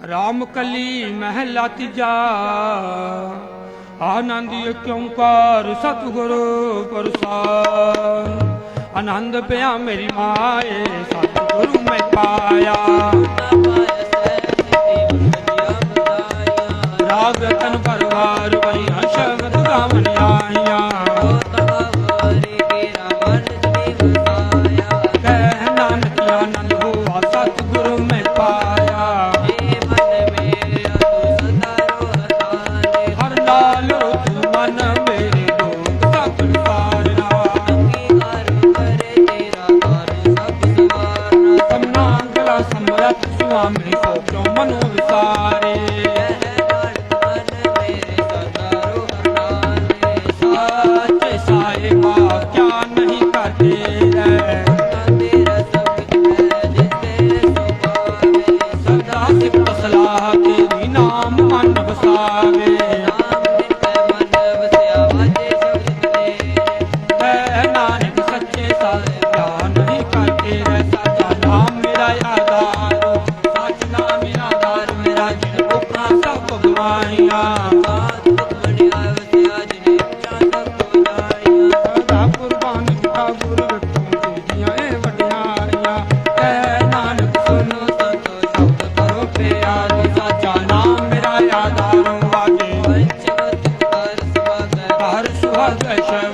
ਰਾਮ ਕਲੀ ਮਹਿਲਾ ਤੀਜਾ ਆਨੰਦਿ ਕਿਉਂਕਾਰ ਸਤਿਗੁਰੂ ਪ੍ਰਸਾਦ। ਆਨੰਦ ਪਿਆ ਮੇਰੀ ਮਾਏ, ਸਤਿਗੁਰੂ ਮੈਂ ਪਾਇਆ। ਰਾਗ ਰਤਨ ਪਰਵਾਰ ਵਈ ਹਸ਼ਮਤ ਕਾਮਨ ਆਇਆ। ਨਾਮ ਕਲਾ ਸੁਆਮੀ Shut